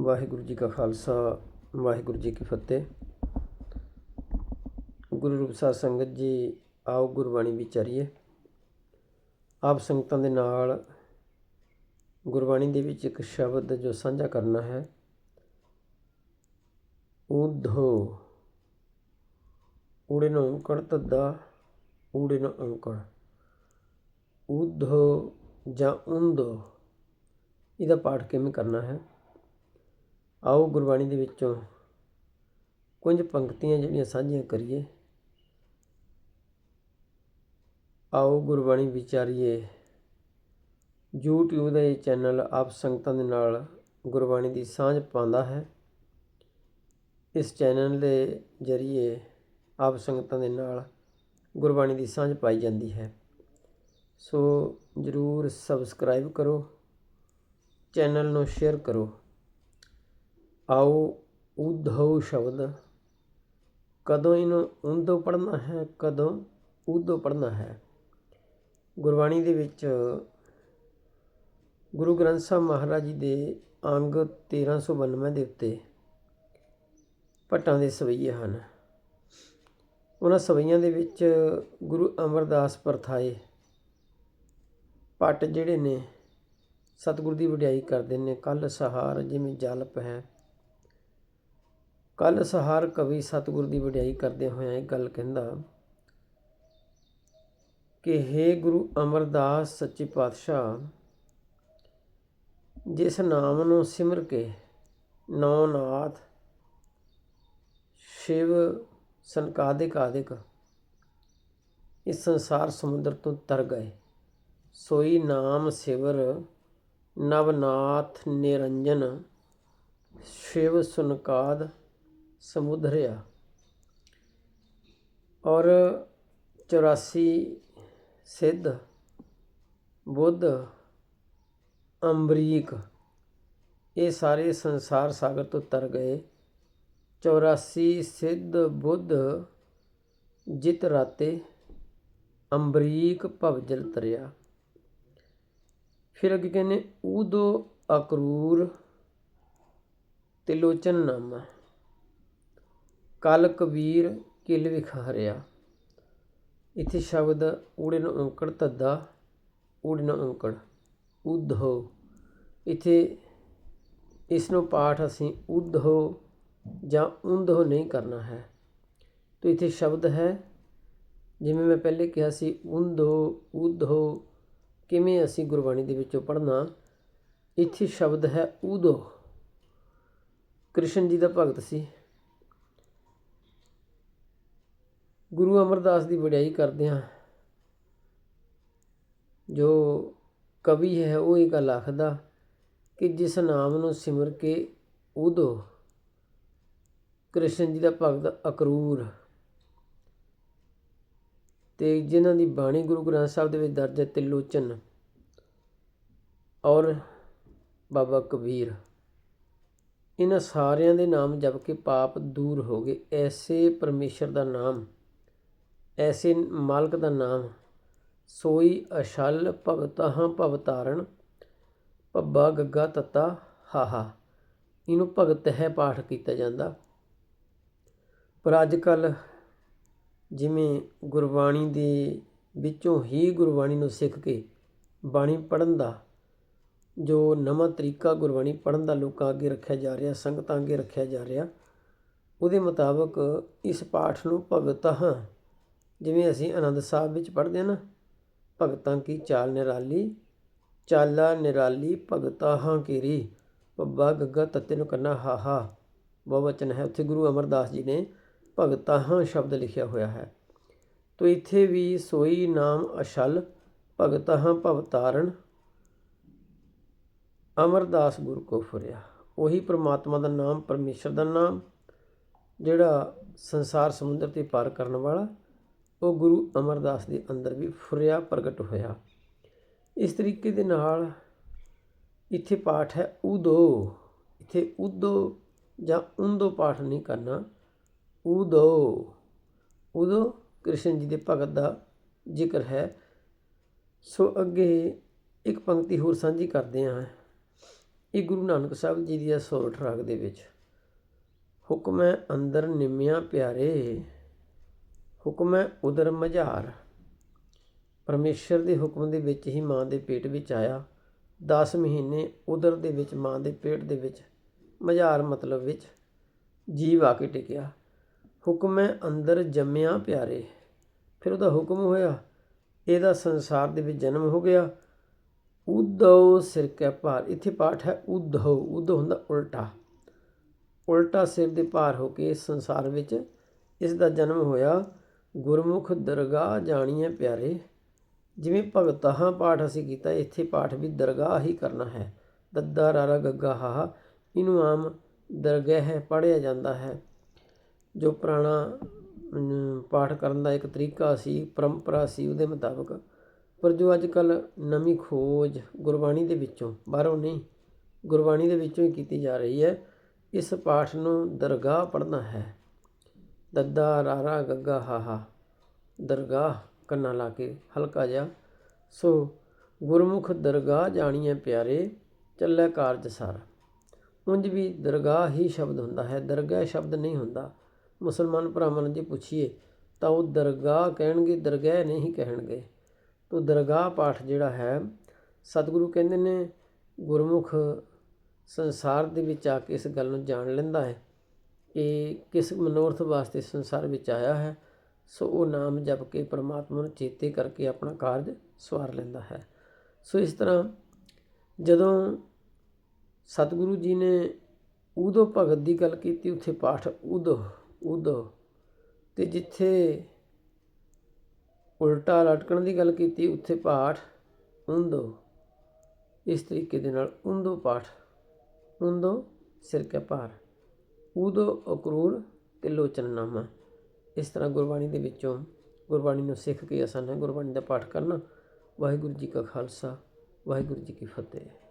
ਵਾਹਿਗੁਰੂ ਜੀ ਕਾ ਖਾਲਸਾ, ਵਾਹਿਗੁਰੂ ਜੀ ਕੀ ਫਤਿਹ। ਗੁਰੂ ਰੂਪ ਸਾਧ ਸੰਗਤ ਜੀ, ਆਓ ਗੁਰਬਾਣੀ ਵਿਚਾਰੀਏ ਆਪ ਸੰਗਤਾਂ ਦੇ ਨਾਲ ਗੁਰਬਾਣੀ ਦੇ ਵਿੱਚ ਇੱਕ ਸ਼ਬਦ ਜੋ ਸਾਂਝਾ ਕਰਨਾ ਹੈ ਉਧੋ ਊੜੇ ਨੂੰ ਔਂਕੜ ਤੱਦਾ ਊੜੇ ਨੂੰ ਔਂਕੜ ਉਧੋ ਜਾਂ ਉਂਦੋ ਇਹਦਾ ਪਾਠ ਕਿਵੇਂ ਕਰਨਾ ਹੈ? ਆਓ ਗੁਰਬਾਣੀ ਦੇ ਵਿੱਚੋਂ ਕੁਝ ਪੰਕਤੀਆਂ ਜਿਹੜੀਆਂ ਸਾਂਝੀਆਂ ਕਰੀਏ। ਆਓ ਗੁਰਬਾਣੀ ਵਿਚਾਰੀਏ। YouTube ਦਾ ਇਹ ਚੈਨਲ ਆਪ ਸੰਗਤਾਂ ਦੇ ਨਾਲ ਗੁਰਬਾਣੀ ਦੀ ਸਾਂਝ ਪਾਉਂਦਾ ਹੈ। ਇਸ ਚੈਨਲ ਦੇ ਜ਼ਰੀਏ ਆਪ ਸੰਗਤਾਂ ਦੇ ਨਾਲ ਗੁਰਬਾਣੀ ਦੀ ਸਾਂਝ ਪਾਈ ਜਾਂਦੀ ਹੈ। ਸੋ ਜਰੂਰ ਸਬਸਕ੍ਰਾਈਬ ਕਰੋ। ਚੈਨਲ ਨੂੰ ਸ਼ੇਅਰ ਕਰੋ। ਆਓ ਉਧਵ ਸ਼ਬਦ। ਕਦੋਂ ਇਹਨੂੰ ਉਂਦੋ ਪੜ੍ਹਨਾ ਹੈ, ਕਦੋਂ ਉਦੋਂ ਪੜ੍ਹਨਾ ਹੈ। ਗੁਰਬਾਣੀ ਦੇ ਵਿੱਚ ਗੁਰੂ ਗ੍ਰੰਥ ਸਾਹਿਬ ਮਹਾਰਾਜ ਜੀ ਦੇ ਅੰਗ 1392 ਦੇ ਉੱਤੇ ਭੱਟਾਂ ਦੇ ਸਵਈਏ ਹਨ। ਉਹਨਾਂ ਸਵਈਆਂ ਦੇ ਵਿੱਚ ਗੁਰੂ ਅਮਰਦਾਸ ਪਰਥਾਏ ਭੱਟ ਜਿਹੜੇ ਨੇ, ਸਤਿਗੁਰ ਦੀ ਵਡਿਆਈ ਕਰਦੇ ਨੇ ਕੱਲ ਸਹਾਰ ਜਿਵੇਂ ਜਲਪ ਹੈ ਕੱਲ ਸਹਾਰ ਕਵੀ ਸਤਿਗੁਰ ਦੀ ਵਡਿਆਈ ਕਰਦੇ ਹੋਇਆ ਇਹ ਗੱਲ ਕਹਿੰਦਾ, ਕਿ हे ਗੁਰੂ ਅਮਰਦਾਸ ਸੱਚੇ ਪਾਤਸ਼ਾਹ, ਜਿਸ ਨਾਮ ਨੂੰ ਸਿਮਰ ਕੇ ਨੌ ਨਾਥ ਸ਼ਿਵ ਸੰਕਾਦਿਕ ਆਦਿਕ ਇਸ ਸੰਸਾਰ ਸਮੁੰਦਰ ਤੋਂ ਤਰ ਗਏ, ਸੋਈ ਨਾਮ ਸਿਵਰ ਨਵਨਾਥ ਨਿਰੰਜਨ ਸ਼ਿਵ ਸੁਨਕਾਦ ਸਮੁਦਰਿਆ। ਔਰ 84 ਸਿੱਧ, ਬੁੱਧ, ਅੰਬਰੀਕ ਇਹ ਸਾਰੇ ਸੰਸਾਰ ਸਾਗਰ ਤੋਂ ਤਰ ਗਏ। 84 ਸਿੱਧ, ਬੁੱਧ, ਜਿਤ ਰਾਤੇ ਅੰਬਰੀਕ ਭਵਜਲ ਤਰਿਆ। ਫਿਰ ਅੱਗੇ ਕਹਿੰਦੇ ਉਦੋ ਅਕਰੂਰ ਤਿਲੋਚਨ ਨਾਮਾ। ਕਲ ਕਬੀਰ ਕਿਲ ਵਿਖਾਰਿਆ। ਇੱਥੇ ਸ਼ਬਦ ਊੜੇ ਨੂੰ ਔਂਕੜ ਧੱਦਾ ਊੜੇ ਨੂੰ ਔਂਕੜ ਉਧੋ ਇੱਥੇ ਇਸ ਨੂੰ ਪਾਠ ਅਸੀਂ ਉਧੋ ਜਾਂ ਉਂਧੋ ਨਹੀਂ ਕਰਨਾ ਹੈ। ਤੋ ਇੱਥੇ ਸ਼ਬਦ ਹੈ, ਜਿਵੇਂ ਮੈਂ ਪਹਿਲੇ ਕਿਹਾ ਸੀ ਉਂਧੋ ਉਧੋ ਕਿਵੇਂ ਅਸੀਂ ਗੁਰਬਾਣੀ ਦੇ ਵਿੱਚੋਂ ਪੜ੍ਹਨਾ। ਇੱਥੇ ਸ਼ਬਦ ਹੈ ਉਦੋ ਕ੍ਰਿਸ਼ਨ ਜੀ ਦਾ ਭਗਤ ਸੀ। ਗੁਰੂ ਅਮਰਦਾਸ ਦੀ ਵਡਿਆਈ ਕਰਦੇ ਹਾਂ। ਜੋ ਕਵੀ ਹੈ, ਉਹ ਇਹ ਗੱਲ ਆਖਦਾ ਕਿ ਜਿਸ ਨਾਮ ਨੂੰ ਸਿਮਰ ਕੇ ਉਦੋਂ ਕ੍ਰਿਸ਼ਨ ਜੀ ਦਾ ਭਗਤ ਅਕਰੂਰ ਤੇ ਜਿਨ੍ਹਾਂ ਦੀ ਬਾਣੀ ਗੁਰੂ ਗ੍ਰੰਥ ਸਾਹਿਬ ਦੇ ਵਿੱਚ ਦਰਜ ਹੈ, ਤਿਲੋਚਨ ਔਰ ਬਾਬਾ ਕਬੀਰ। ਇਹਨਾਂ ਸਾਰਿਆਂ ਦੇ ਨਾਮ ਜਪ ਕੇ ਪਾਪ ਦੂਰ ਹੋ ਗਏ। ਐਸੇ ਪਰਮੇਸ਼ਰ ਦਾ ਨਾਮ ਐਸੇ ਮਾਲਕ ਦਾ ਨਾਮ ਸੋਈ ਅਸ਼ਲ ਭਗਤਾਂ ਭਵਤਾਰਨ ਭੱਬਾ ਗੱਗਾ ਤੱਤਾ ਹਾਹਾ। ਇਹਨੂੰ ਭਗਤ ਹੈ ਪਾਠ ਕੀਤਾ ਜਾਂਦਾ। ਪਰ ਅੱਜ ਕੱਲ ਜਿਵੇਂ ਗੁਰਬਾਣੀ ਦੇ ਵਿੱਚੋਂ ਹੀ ਗੁਰਬਾਣੀ ਨੂੰ ਸਿੱਖ ਕੇ ਬਾਣੀ ਪੜਨ ਦਾ, ਜੋ ਨਵਾਂ ਤਰੀਕਾ ਗੁਰਬਾਣੀ ਪੜਨ ਦਾ ਲੋਕਾਂ ਅੱਗੇ ਰੱਖਿਆ ਜਾ ਰਿਹਾ, ਸੰਗਤਾਂ ਅੱਗੇ ਰੱਖਿਆ ਜਾ ਰਿਹਾ, ਉਹਦੇ ਮੁਤਾਬਕ ਇਸ ਪਾਠ ਨੂੰ ਭਗਤਾਂ ਜਿਵੇਂ ਅਸੀਂ ਆਨੰਦ ਸਾਹਿਬ ਵਿੱਚ ਪੜ੍ਹਦੇ ਹਾਂ ਨਾ, ਭਗਤਾਂ ਕੀ ਚਾਲ ਨਿਰਾਲੀ, ਚਾਲਾ ਨਿਰਾਲੀ ਭਗਤਾਂ ਕੀਰੀ ਪੱਬਾ ਗੱਗਾ ਤੱਤੇ ਨੂੰ ਕਰਨਾ ਹਾਹਾ ਬਹੁਵਚਨ ਹੈ। ਉੱਥੇ ਗੁਰੂ ਅਮਰਦਾਸ ਜੀ ਨੇ ਭਗਤਾਂ ਸ਼ਬਦ ਲਿਖਿਆ ਹੋਇਆ ਹੈ। ਤੋ ਇੱਥੇ ਵੀ ਸੋਈ ਨਾਮ ਅਸ਼ਲ, ਭਗਤਾਂ ਭਵਤਾਰਨ, ਅਮਰਦਾਸ ਗੁਰ ਕੋ ਫੁਰਿਆ। ਉਹੀ ਪ੍ਰਮਾਤਮਾ ਦਾ ਨਾਮ, ਪਰਮੇਸ਼ਰ ਦਾ ਨਾਮ, ਜਿਹੜਾ ਸੰਸਾਰ ਸਮੁੰਦਰ ਤੇ ਪਾਰ ਕਰਨ ਵਾਲਾ ਉਹ ਗੁਰੂ ਅਮਰਦਾਸ ਦੇ ਅੰਦਰ ਵੀ ਫੁਰਿਆ ਪ੍ਰਗਟ ਹੋਇਆ। ਇਸ ਤਰੀਕੇ ਦੇ ਨਾਲ ਇੱਥੇ ਪਾਠ ਹੈ ਉਦੋ ਇੱਥੇ ਉਦੋ ਜਾਂ ਉਂਦੋ ਪਾਠ ਨਹੀਂ ਕਰਨਾ ਉਦੋ ਉਦੋਂ ਕ੍ਰਿਸ਼ਨ ਜੀ ਦੇ ਭਗਤ ਦਾ ਜ਼ਿਕਰ ਹੈ। ਸੋ ਅੱਗੇ ਇੱਕ ਪੰਕਤੀ ਹੋਰ ਸਾਂਝੀ ਕਰਦੇ ਹਾਂ। ਇਹ ਗੁਰੂ ਨਾਨਕ ਸਾਹਿਬ ਜੀ ਦੀ ਸੋਰਠ ਰਾਗ ਦੇ ਵਿੱਚ। ਹੁਕਮ ਹੈ ਅੰਦਰ ਨਿਮਿਆ ਪਿਆਰੇ। ਹੁਕਮ ਹੈ ਉਦਰ ਮਝਾਰ। ਪਰਮੇਸ਼ਰ ਦੇ ਹੁਕਮ ਦੇ ਵਿੱਚ ਹੀ ਮਾਂ ਦੇ ਪੇਟ ਵਿੱਚ ਆਇਆ। 10 ਮਹੀਨੇ ਉਦਰ ਦੇ ਵਿੱਚ, ਮਾਂ ਦੇ ਪੇਟ ਦੇ ਵਿੱਚ, ਮਝਾਰ ਮਤਲਬ ਵਿੱਚ ਜੀਵ ਆ ਕੇ ਟਿਕਿਆ। ਹੁਕਮ ਹੈ ਅੰਦਰ ਜੰਮਿਆ ਪਿਆਰੇ। ਫਿਰ ਉਹਦਾ ਹੁਕਮ ਹੋਇਆ। ਇਹਦਾ ਸੰਸਾਰ ਦੇ ਵਿੱਚ ਜਨਮ ਹੋ ਗਿਆ। ਉਦਉ ਸਿਰ ਕੈ ਭਾਰ। ਇੱਥੇ ਪਾਠ ਹੈ ਉਦਉ ਉਦ ਹੁੰਦਾ ਉਲਟਾ। ਉਲਟਾ ਸਿਰ ਦੇ ਭਾਰ ਹੋ ਕੇ ਇਸ ਸੰਸਾਰ ਵਿੱਚ ਇਸ ਦਾ ਜਨਮ ਹੋਇਆ। ਗੁਰਮੁਖ ਦਰਗਾਹ ਜਾਣੀਏ ਪਿਆਰੇ। ਜਿਵੇਂ ਭਗਤਾਂ ਪਾਠ ਅਸੀਂ ਕੀਤਾ, ਇੱਥੇ ਪਾਠ ਵੀ ਦਰਗਾਹ ਹੀ ਕਰਨਾ ਹੈ। ਦੱਦਾ ਰਾਰਾ ਗੱਗਾ ਹਾ ਇਹਨੂੰ ਆਮ ਦਰਗਾਹ ਪੜ੍ਹਿਆ ਜਾਂਦਾ ਹੈ। ਜੋ ਪੁਰਾਣਾ ਪਾਠ ਕਰਨ ਦਾ ਇੱਕ ਤਰੀਕਾ ਸੀ, ਪਰੰਪਰਾ ਸੀ, ਉਹਦੇ ਮੁਤਾਬਕ। ਪਰ ਜੋ ਅੱਜ ਕੱਲ ਨਵੀਂ ਖੋਜ ਗੁਰਬਾਣੀ ਦੇ ਵਿੱਚੋਂ, ਬਾਹਰੋਂ ਨਹੀਂ, ਗੁਰਬਾਣੀ ਦੇ ਵਿੱਚੋਂ ਹੀ ਕੀਤੀ ਜਾ ਰਹੀ ਹੈ, ਇਸ ਪਾਠ ਨੂੰ ਦਰਗਾਹ ਪੜ੍ਹਨਾ ਹੈ। ਦੱਦਾ ਰਾਰਾ ਗੱਗਾ ਹਾਹਾ ਦਰਗਾਹ ਕੰਨਾਂ ਲਾ ਕੇ ਹਲਕਾ ਜਿਹਾ। ਸੋ ਗੁਰਮੁਖ ਦਰਗਾਹ ਜਾਣੀਏ ਪਿਆਰੇ, ਚੱਲੇ ਕਾਰਜ ਸਾਰਾ। ਉਂਝ ਵੀ ਦਰਗਾਹ ਹੀ ਸ਼ਬਦ ਹੁੰਦਾ ਹੈ, ਦਰਗਾਹ ਸ਼ਬਦ ਨਹੀਂ ਹੁੰਦਾ। ਮੁਸਲਮਾਨ ਭਰਾਵਾਂ ਨੂੰ ਜੇ ਪੁੱਛੀਏ, ਤਾਂ ਉਹ ਦਰਗਾਹ ਕਹਿਣਗੇ, ਦਰਗਾਹ ਨਹੀਂ ਕਹਿਣਗੇ। ਤੋ ਦਰਗਾਹ ਪਾਠ ਜਿਹੜਾ ਹੈ, ਸਤਿਗੁਰੂ ਕਹਿੰਦੇ ਨੇ, ਗੁਰਮੁਖ ਸੰਸਾਰ ਦੇ ਵਿੱਚ ਆ ਕੇ ਇਸ ਗੱਲ ਨੂੰ ਜਾਣ ਲੈਂਦਾ ਹੈ। ਇਹ ਕਿਸ ਮਨੋਰਥ ਵਾਸਤੇ ਸੰਸਾਰ ਵਿੱਚ ਆਇਆ ਹੈ, ਸੋ ਉਹ ਨਾਮ ਜਪ ਕੇ ਪਰਮਾਤਮਾ ਨੂੰ ਚੇਤੇ ਕਰਕੇ ਆਪਣਾ ਕਾਰਜ ਸਵਾਰ ਲੈਂਦਾ ਹੈ। ਸੋ ਇਸ ਤਰ੍ਹਾਂ ਜਦੋਂ ਸਤਿਗੁਰੂ ਜੀ ਨੇ ਉਦੋਂ ਭਗਤ ਦੀ ਗੱਲ ਕੀਤੀ, ਉੱਥੇ ਪਾਠ ਉਦੋਂ ਉਦੋਂ ਤੇ ਜਿੱਥੇ ਉਲਟਾ ਲਟਕਣ ਦੀ ਗੱਲ ਕੀਤੀ, ਉੱਥੇ ਪਾਠ ਉਂਦੋ ਇਸ ਤਰੀਕੇ ਦੇ ਨਾਲ ਉਂਦੋ ਪਾਠ ਉਂਦੋ ਸਿਰ ਕੇ ਭਾਰ। ਉਦੋ ਅਕਰੂਰ ਤੇ ਲੋਚਨਨਾਮਾ। ਇਸ ਤਰ੍ਹਾਂ ਗੁਰਬਾਣੀ ਦੇ ਵਿੱਚੋਂ ਗੁਰਬਾਣੀ ਨੂੰ ਸਿੱਖ ਕੇ ਆਸਾਨ ਹੈ ਗੁਰਬਾਣੀ ਦਾ ਪਾਠ ਕਰਨਾ। ਵਾਹਿਗੁਰੂ ਜੀ ਕਾ ਖਾਲਸਾ, ਵਾਹਿਗੁਰੂ ਜੀ ਕੀ ਫਤਿਹ।